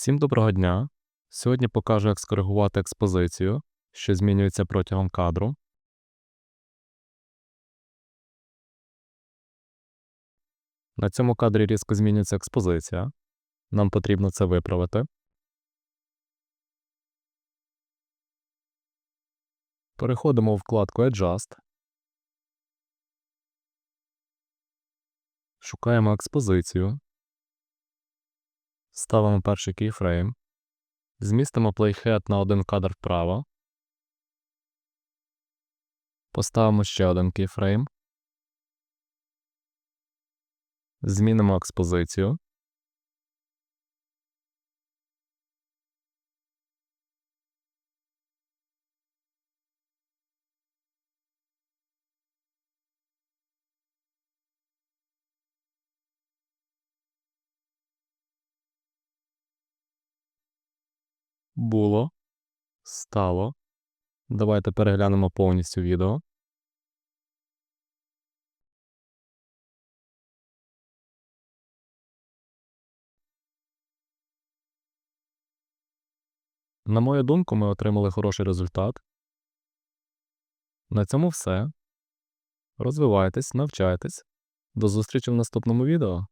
Всім доброго дня! Сьогодні покажу, як скоригувати експозицію, що змінюється протягом кадру. На цьому кадрі різко змінюється експозиція. Нам потрібно це виправити. Переходимо у вкладку Adjust. Шукаємо експозицію. Ставимо перший кейфрейм. Змістимо плейхет на один кадр вправо. Поставимо ще один кейфрейм. Змінимо експозицію. Було. Стало. Давайте переглянемо повністю відео. На мою думку, ми отримали хороший результат. На цьому все. Розвивайтесь, навчайтесь. До зустрічі в наступному відео.